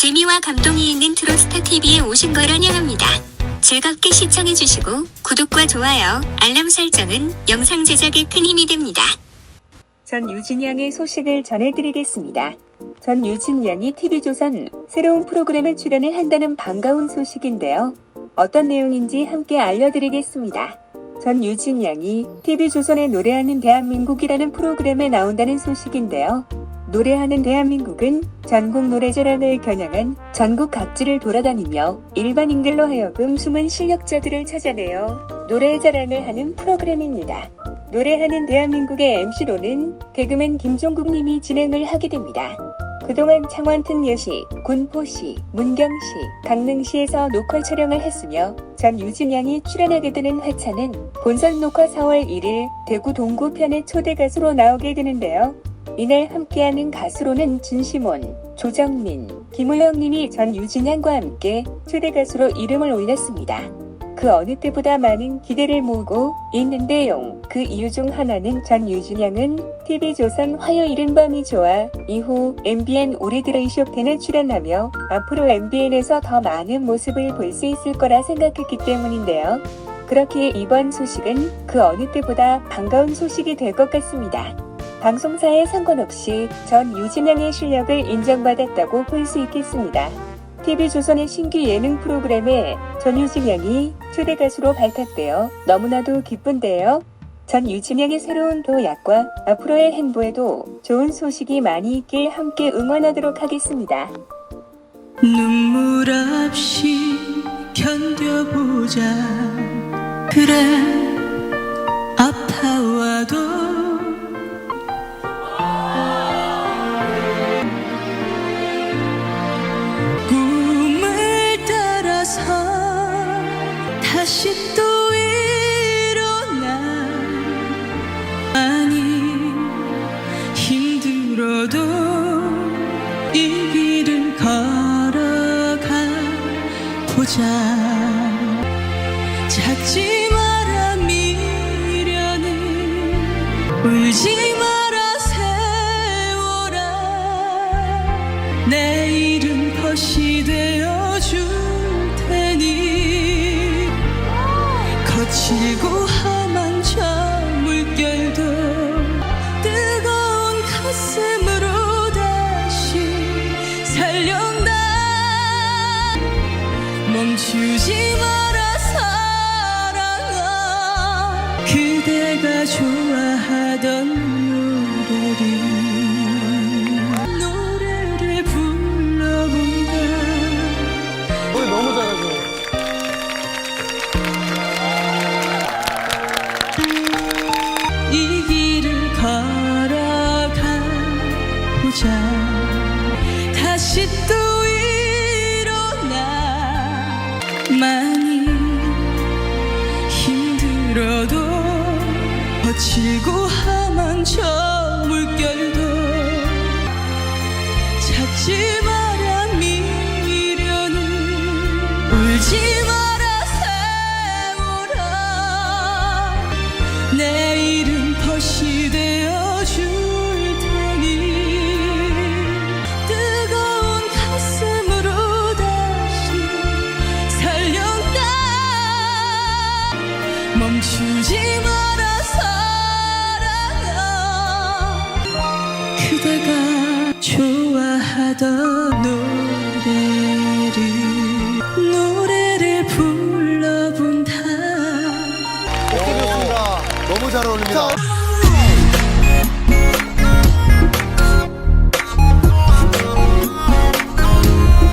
재미와 감동이 있는 트로스타 TV에 오신 걸 환영합니다. 즐겁게 시청해주시고 구독과 좋아요, 알람 설정은 영상 제작에 큰 힘이 됩니다. 전 유진양의 소식을 전해드리겠습니다. 전 유진양이 TV조선 새로운 프로그램에 출연을 한다는 반가운 소식인데요. 어떤 내용인지 함께 알려드리겠습니다. 전 유진양이 TV조선에 노래하는 대한민국이라는 프로그램에 나온다는 소식인데요. 노래하는 대한민국은 전국 노래자랑을 겨냥한 전국 각지를 돌아다니며 일반인들로 하여금 숨은 실력자들을 찾아내어 노래자랑을 하는 프로그램입니다. 노래하는 대한민국의 MC로는 개그맨 김종국 님이 진행을 하게 됩니다. 그동안 창원튼 여시, 군포시, 문경시, 강릉시에서 녹화 촬영을 했으며 전 유진양이 출연하게 되는 회차는 본선 녹화 4월 1일 대구 동구편의 초대 가수로 나오게 되는데요. 이날 함께하는 가수로는 진시몬, 조정민, 김우영 님이 전 유진양과 함께 초대 가수로 이름을 올렸습니다. 그 어느 때보다 많은 기대를 모으고 있는데요. 그 이유 중 하나는 전 유진양은 TV조선 화요일은 밤이 좋아 이후 MBN 들어 이쇼텐에 출연하며 앞으로 MBN에서 더 많은 모습을 볼 수 있을 거라 생각했기 때문인데요. 그렇기에 이번 소식은 그 어느 때보다 반가운 소식이 될 것 같습니다. 방송사에 상관없이 전 유진양의 실력을 인정받았다고 볼 수 있겠습니다. TV조선의 신규 예능 프로그램에 전유진 양이 초대 가수로 발탁되어 너무나도 기쁜데요. 전 유진양의 새로운 도약과 앞으로의 행보에도 좋은 소식이 많이 있길 함께 응원하도록 하겠습니다. 눈물 없이 견뎌보자 그래 보자. 찾지 마라 미련을. 울지 마라 세워라. 내일은 벗이 되어줄 멈추지 마라 사랑아. 그대가 좋아하던 노래를 노래를 불러본다. 노래 너무 잘하죠. 이 길을 걸어가 보자. 다시 또 많이 힘들어도 거칠고 험한 저 물결도 찾지 마라 미련을. 울지 하던 노래를 노래를 불러본다 좋습니다. 너무 잘 어울립니다.